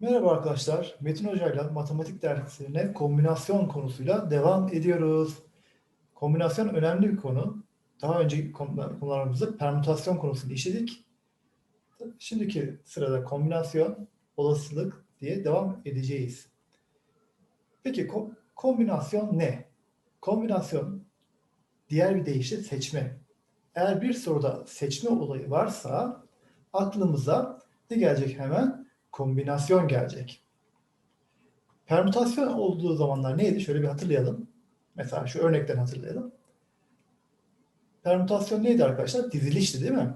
Merhaba arkadaşlar. Metin Hoca ile matematik derslerine kombinasyon konusuyla devam ediyoruz. Kombinasyon önemli bir konu. Daha önceki konu- konularımızda permütasyon konusunu işledik. Şimdiki sırada kombinasyon, olasılık diye devam edeceğiz. Peki ko- kombinasyon ne? Kombinasyon diğer bir deyişle seçme. Eğer bir soruda seçme olayı varsa aklımıza ne gelecek hemen? Kombinasyon gelecek. Permütasyon olduğu zamanlar neydi? Şöyle bir hatırlayalım. Mesela şu örnekten hatırlayalım. Permütasyon neydi arkadaşlar? Dizilişti değil mi?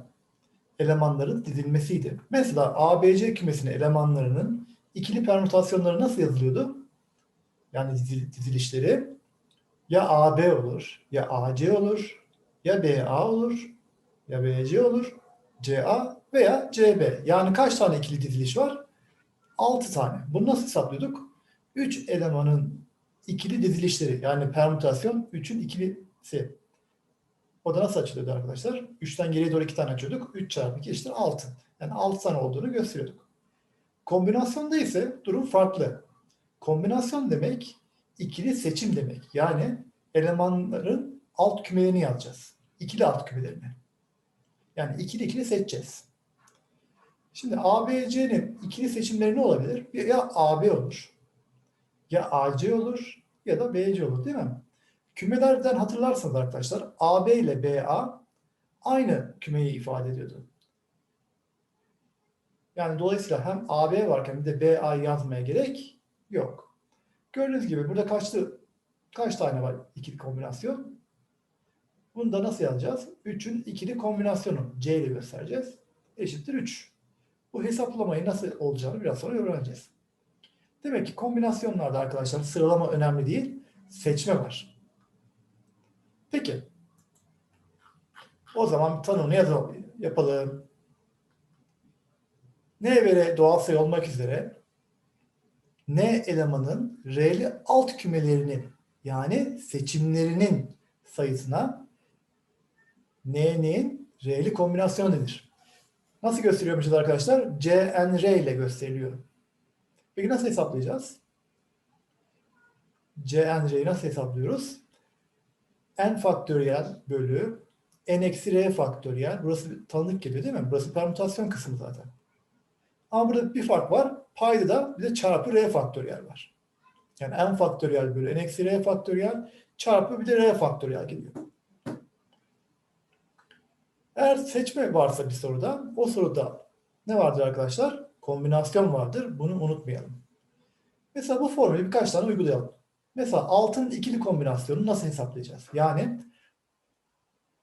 Elemanların dizilmesiydi. Mesela ABC kümesinin elemanlarının ikili permütasyonları nasıl yazılıyordu? Yani dizil- dizilişleri ya AB olur, ya AC olur, ya BA olur, ya BC olur, CA veya CB. Yani kaç tane ikili diziliş var? 6 tane. Bunu nasıl hesaplıyorduk? 3 elemanın ikili dizilişleri yani permütasyon 3'ün ikilisi. O da nasıl açılıyordu arkadaşlar? 3'ten geriye doğru 2 tane açıyorduk. 3 çarpı 2 eşittir 6. Yani 6 tane olduğunu gösteriyorduk. Kombinasyonda ise durum farklı. Kombinasyon demek ikili seçim demek. Yani elemanların alt kümelerini yazacağız. İkili alt kümelerini. Yani ikili ikili seçeceğiz. Şimdi ABC'nin ikili seçimleri ne olabilir? Ya AB olur, ya AC olur ya da BC olur değil mi? Kümelerden hatırlarsanız arkadaşlar AB ile BA aynı kümeyi ifade ediyordu. Yani dolayısıyla hem AB varken bir de BA yazmaya gerek yok. Gördüğünüz gibi burada kaçtı, kaç tane var ikili kombinasyon? Bunu da nasıl yazacağız? 3'ün ikili kombinasyonu C ile göstereceğiz. Eşittir 3. Bu hesaplamayı nasıl olacağını biraz sonra öğreneceğiz. Demek ki kombinasyonlarda arkadaşlar sıralama önemli değil, seçme var. Peki. O zaman tanımını yazalım, yapalım. N ve R doğal sayı olmak üzere N elemanın R'li alt kümelerini yani seçimlerinin sayısına N'nin R'li kombinasyonu denir. Nasıl gösteriyormuşuz arkadaşlar? CNR ile gösteriliyor. Peki nasıl hesaplayacağız? CNR'yi nasıl hesaplıyoruz? N faktöriyel bölü N eksi R faktöriyel. Burası tanıdık geliyor değil mi? Burası permütasyon kısmı zaten. Ama burada bir fark var. Payda da bir de çarpı R faktöriyel var. Yani N faktöriyel bölü N eksi R faktöriyel çarpı bir de R faktöriyel geliyor. Eğer seçme varsa bir soruda, o soruda ne vardır arkadaşlar? Kombinasyon vardır. Bunu unutmayalım. Mesela bu formülü birkaç tane uygulayalım. Mesela altın ikili kombinasyonunu nasıl hesaplayacağız? Yani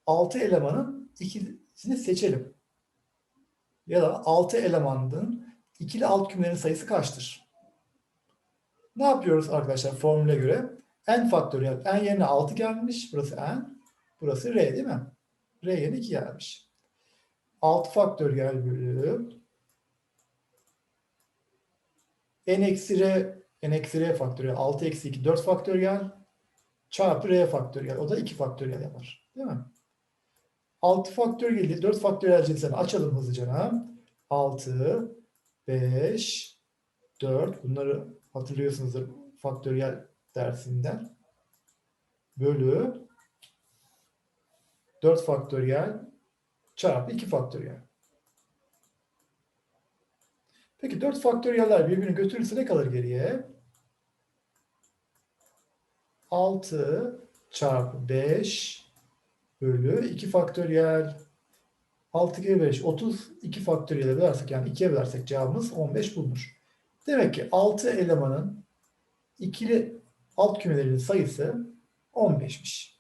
6 elemanın ikilisini seçelim. Ya da 6 elemanın ikili alt kümelerin sayısı kaçtır? Ne yapıyoruz arkadaşlar formüle göre? n faktöriyel. n yerine 6 gelmiş. Burası n. Burası r değil mi? R yerine 2 gelmiş. 6 faktöriyel bölü n eksi r n eksi r faktöriyel 6 eksi 2 4 faktöriyel çarpı r faktöriyel. O da 2 faktöriyel yapar. Değil mi? 6 faktöriyeli 4 faktöriyel cinsini açalım hızlıca. 6 5 4 bunları hatırlıyorsunuzdur faktöriyel dersinden. Bölü 4 faktöriyel çarpı 2 faktöriyel. Peki 4 faktöriyeller birbirini götürürse ne kalır geriye? 6 çarpı 5 bölü 2 faktöriyel. 6 kere 5 30 2 faktöriyel bölersek yani 2'ye bölersek cevabımız 15 bulunur. Demek ki 6 elemanın ikili alt kümelerinin sayısı 15'miş.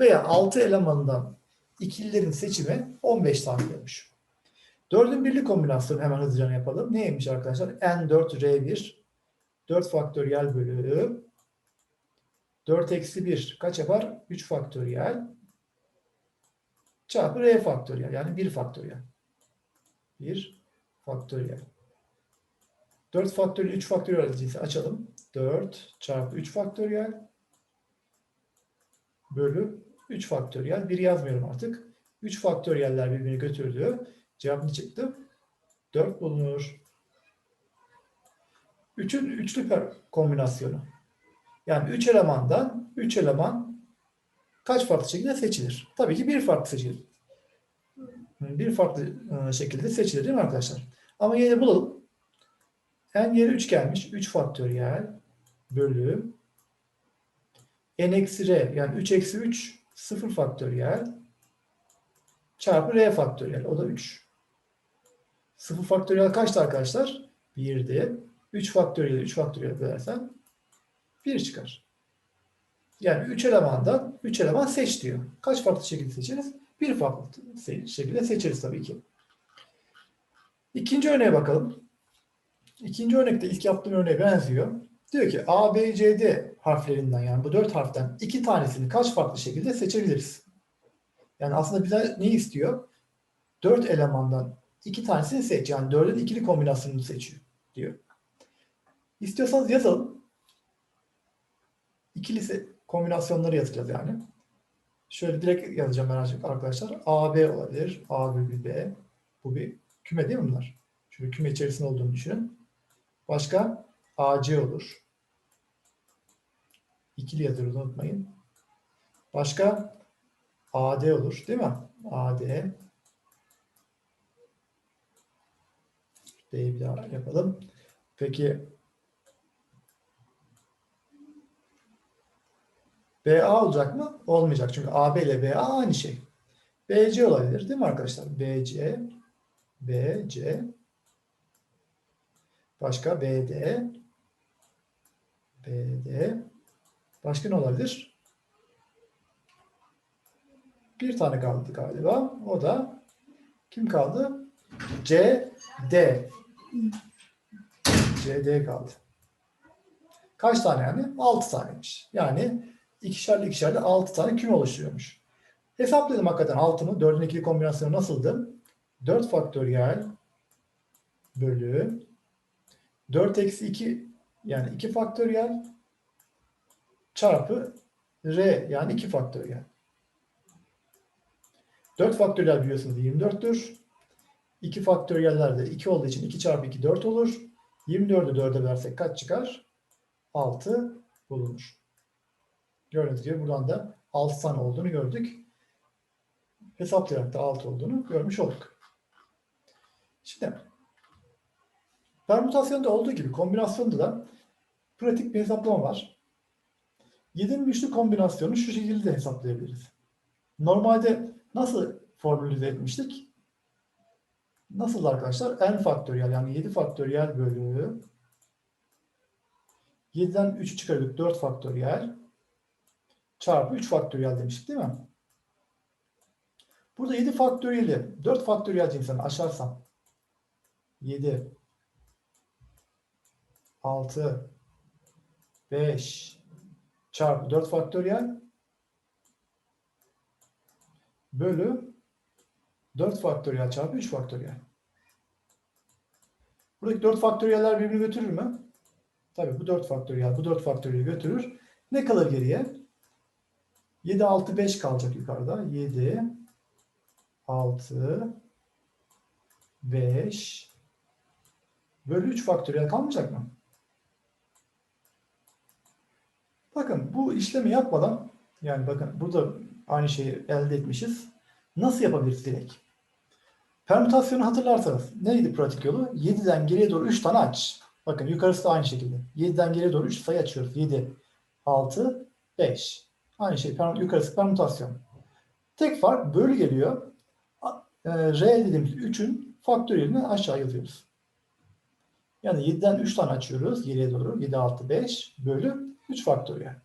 Veya 6 elemandan ikililerin seçimi 15 tane olmuş. Dördün birli kombinasyonu hemen hızlıca yapalım. Neymiş arkadaşlar? N4R1 4 faktöriyel bölü 4 eksi 1 kaç yapar? 3 faktöriyel çarpı R faktöriyel yani 1 faktöriyel. 1 faktöriyel. 4 faktöriyel 3 faktöriyel cinsi açalım. 4 çarpı 3 faktöriyel bölü 3 faktöriyel. 1 yazmıyorum artık. 3 faktöriyeller birbirini götürdü. Cevap ne çıktı? 4 bulunur. 3'ün üçlü kombinasyonu. Yani 3 elemandan 3 eleman kaç farklı şekilde seçilir? Tabii ki bir farklı seçilir. Bir farklı e, şekilde seçilir değil mi arkadaşlar? Ama yine bulalım. n yerine 3 gelmiş. 3 faktöriyel bölü n eksi r yani 3 eksi 3 0 faktöriyel çarpı r faktöriyel. O da 3. 0 faktöriyel kaçtı arkadaşlar? 1'di. 3 faktöriyel 3 faktöriyel bölersen 1 çıkar. Yani 3 elemandan 3 eleman seç diyor. Kaç farklı şekilde seçeriz? Bir farklı şekilde seçeriz tabii ki. İkinci örneğe bakalım. İkinci örnekte ilk yaptığım örneğe benziyor. Diyor ki A, B, C, D harflerinden yani bu dört harften iki tanesini kaç farklı şekilde seçebiliriz? Yani aslında bize ne istiyor? Dört elemandan iki tanesini seç. Yani dördün ikili kombinasyonunu seçiyor diyor. İstiyorsanız yazalım. İkili kombinasyonları yazacağız yani. Şöyle direkt yazacağım ben arkadaşlar. A, B olabilir. A bölü B. Bu bir küme değil mi bunlar? Şöyle küme içerisinde olduğunu düşünün. Başka AC olur. İkili yazıyoruz unutmayın. Başka AD olur değil mi? AD. D'yi bir daha yapalım. Peki BA olacak mı? Olmayacak. Çünkü AB ile BA aynı şey. BC olabilir değil mi arkadaşlar? BC, BC, başka BD, BD, başka ne olabilir? Bir tane kaldı galiba. O da kim kaldı? CD. CD kaldı. Kaç tane yani? 6 taneymiş. Yani ikişerli ikişerli 6 tane küme oluşturuyormuş. Hesapladım hakikaten 6'nı. 4'ün ikili kombinasyonu nasıldı? 4 faktöriyel bölü 4 eksi 2 yani 2 faktöriyel çarpı r yani 2 faktöriyel. 4 faktöriyel biliyorsunuz 24'tür. 2 faktöriyeller de 2 olduğu için 2 çarpı 2 4 olur. 24'ü 4'e versek kaç çıkar? 6 bulunur. Gördüğünüz gibi buradan da 6 tane olduğunu gördük. Hesaplayarak da 6 olduğunu görmüş olduk. Şimdi permütasyonda olduğu gibi kombinasyonda da pratik bir hesaplama var. 7'nin üçlü kombinasyonu şu şekilde hesaplayabiliriz. Normalde nasıl formülize etmiştik? Nasıl arkadaşlar? n faktöriyel yani 7 faktöriyel bölü 7'den 3'ü çıkardık 4 faktöriyel çarpı 3 faktöriyel demiştik değil mi? Burada 7 faktöriyeli 4 faktöriyel cinsinden aşarsam 7 6 5 çarpı 4 faktöriyel bölü 4 faktöriyel çarpı 3 faktöriyel. Buradaki 4 faktöriyeller birbirini götürür mü? Tabii bu 4 faktöriyel, bu 4 faktöriyel götürür. Ne kalır geriye? 7, 6, 5 kalacak yukarıda. 7, 6, 5 bölü 3 faktöriyel kalmayacak mı? Bakın bu işlemi yapmadan yani bakın burada aynı şeyi elde etmişiz. Nasıl yapabiliriz direkt? Permütasyonu hatırlarsanız neydi pratik yolu? 7'den geriye doğru 3 tane aç. Bakın yukarısı da aynı şekilde. 7'den geriye doğru 3 sayı açıyoruz. 7, 6, 5. Aynı şey. Yukarısı permütasyon. Tek fark bölü geliyor. E, R dediğimiz 3'ün faktöriyelini aşağı yazıyoruz. Yani 7'den 3 tane açıyoruz geriye doğru. 7, 6, 5 bölü 3 faktöriyel.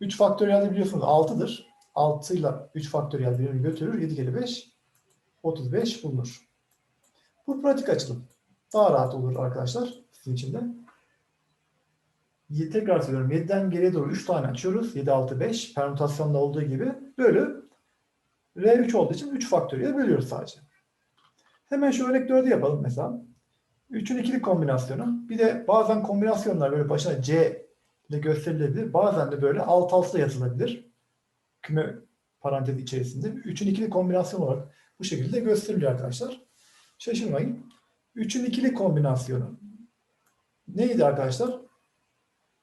3 faktöriyel de biliyorsunuz 6'dır. 6 ile 3 faktöriyel birbirini götürür. 7 kere 5 35 bulunur. Bu pratik açılım. Daha rahat olur arkadaşlar sizin için de. Tekrar söylüyorum. 7'den geriye doğru 3 tane açıyoruz. 7, 6, 5 permütasyonda olduğu gibi bölü R3 olduğu için 3 faktöriyel bölüyoruz sadece. Hemen şu örnek 4'ü yapalım mesela. 3'ün ikili kombinasyonu. Bir de bazen kombinasyonlar böyle başına C ile gösterilebilir. Bazen de böyle alt alta yazılabilir. Küme parantezi içerisinde. 3'ün ikili kombinasyon olarak bu şekilde gösteriliyor arkadaşlar. Şaşırmayın. 3'ün ikili kombinasyonu. neydi arkadaşlar?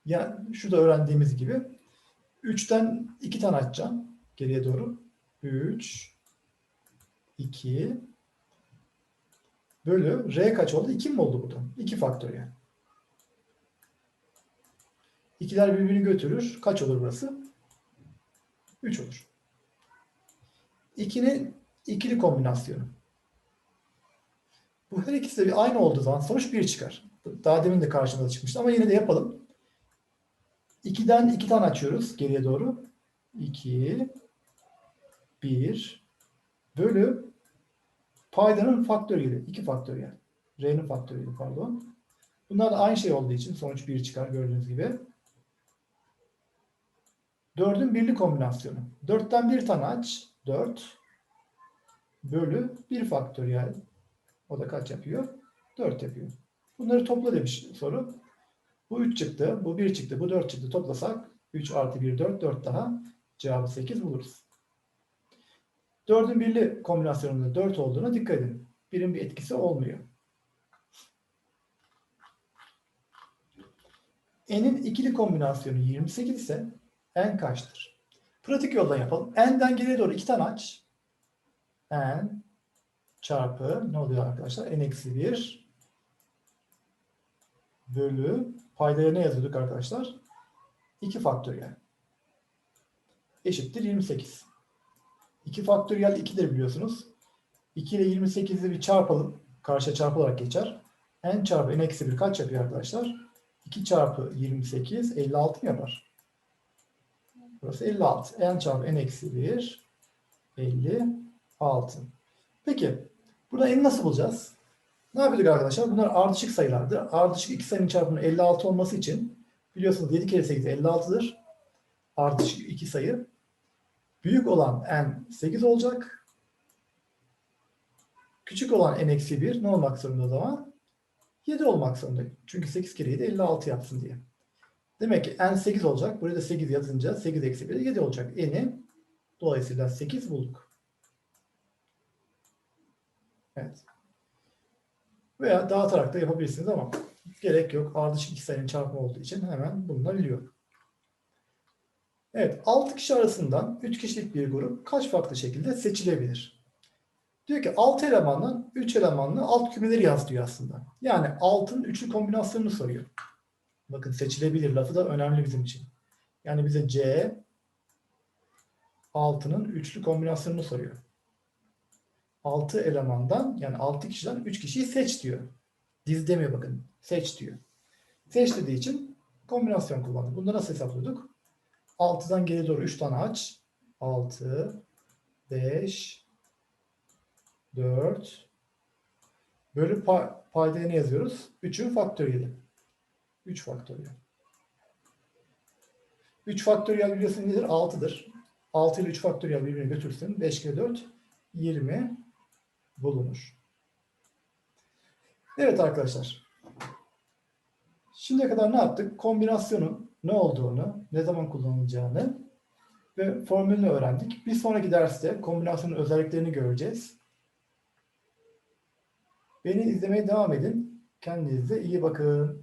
Ya şurada öğrendiğimiz gibi 3'ten 2 tane açacağım geriye doğru. 3 2 bölü R kaç oldu? 2 mi oldu burada? 2 faktöriyel. İkiler birbirini götürür. Kaç olur burası? 3 olur. 2'nin ikili kombinasyonu. Bu her ikisi de bir aynı olduğu zaman sonuç 1 çıkar. Daha demin de karşımıza çıkmıştı ama yine de yapalım. 2'den 2 tane açıyoruz geriye doğru. 2 1 bölü paydanın faktöriyeli. 2 faktöriyel. R'nin faktöriyeli pardon. Bunlar da aynı şey olduğu için sonuç 1 çıkar gördüğünüz gibi. 4'ün birli kombinasyonu. 4'ten bir tane aç. 4 bölü 1 faktöriyel. O da kaç yapıyor? 4 yapıyor. Bunları topla demiş soru. Bu 3 çıktı, bu 1 çıktı, bu 4 çıktı. Toplasak 3 artı 1 4, 4 daha. Cevabı 8 buluruz. 4'ün birli kombinasyonunda 4 olduğuna dikkat edin. Birin bir etkisi olmuyor. N'in ikili kombinasyonu 28 ise N kaçtır? Pratik yoldan yapalım. N'den geriye doğru 2 tane aç. N çarpı ne oluyor arkadaşlar? N eksi 1 bölü paydaya ne yazıyorduk arkadaşlar? 2 faktöriyel. Eşittir 28. 2 faktöriyel 2'dir biliyorsunuz. 2 ile 28'i bir çarpalım. Karşıya çarpılarak geçer. n çarpı n eksi 1 kaç yapıyor arkadaşlar? 2 çarpı 28 56 mı yapar? Burası 56. n çarpı n eksi 1 56. Peki burada n'i nasıl bulacağız? Ne yapıyorduk arkadaşlar? Bunlar ardışık sayılardır. Ardışık iki sayının çarpımının 56 olması için biliyorsunuz 7 kere 8 56'dır. Ardışık iki sayı. Büyük olan n 8 olacak. Küçük olan n eksi 1 ne olmak zorunda o zaman? 7 olmak zorunda. Çünkü 8 kere 7 56 yapsın diye. Demek ki n 8 olacak. Buraya da 8 yazınca 8 eksi 1 7 olacak. n'i dolayısıyla 8 bulduk. Evet. Veya dağıtarak da yapabilirsiniz ama gerek yok. Ardışık iki sayının çarpımı olduğu için hemen bulunabiliyor. Evet, 6 kişi arasından 3 kişilik bir grup kaç farklı şekilde seçilebilir? Diyor ki 6 elemandan 3 elemanlı alt kümeleri yaz diyor aslında. Yani altın üçlü kombinasyonunu soruyor. Bakın seçilebilir lafı da önemli bizim için. Yani bize C altının üçlü kombinasyonunu soruyor. 6 elemandan yani 6 kişiden 3 kişiyi seç diyor. Diz demiyor bakın. Seç diyor. Seç dediği için kombinasyon kullandık. Bunu nasıl hesaplıyorduk? 6'dan geri doğru 3 tane aç. 6 5 4 bölü pa paydaya ne yazıyoruz? 3'ün faktöriyeli. 3 faktöriyel. 3 faktöriyel biliyorsun nedir? 6'dır. 6 ile 3 faktöriyel birbirine götürsün. 5 kere 4 20 bulunur. Evet arkadaşlar. Şimdiye kadar ne yaptık? Kombinasyonun ne olduğunu, ne zaman kullanılacağını ve formülünü öğrendik. Bir sonraki derste kombinasyonun özelliklerini göreceğiz. Beni izlemeye devam edin. Kendinize iyi bakın.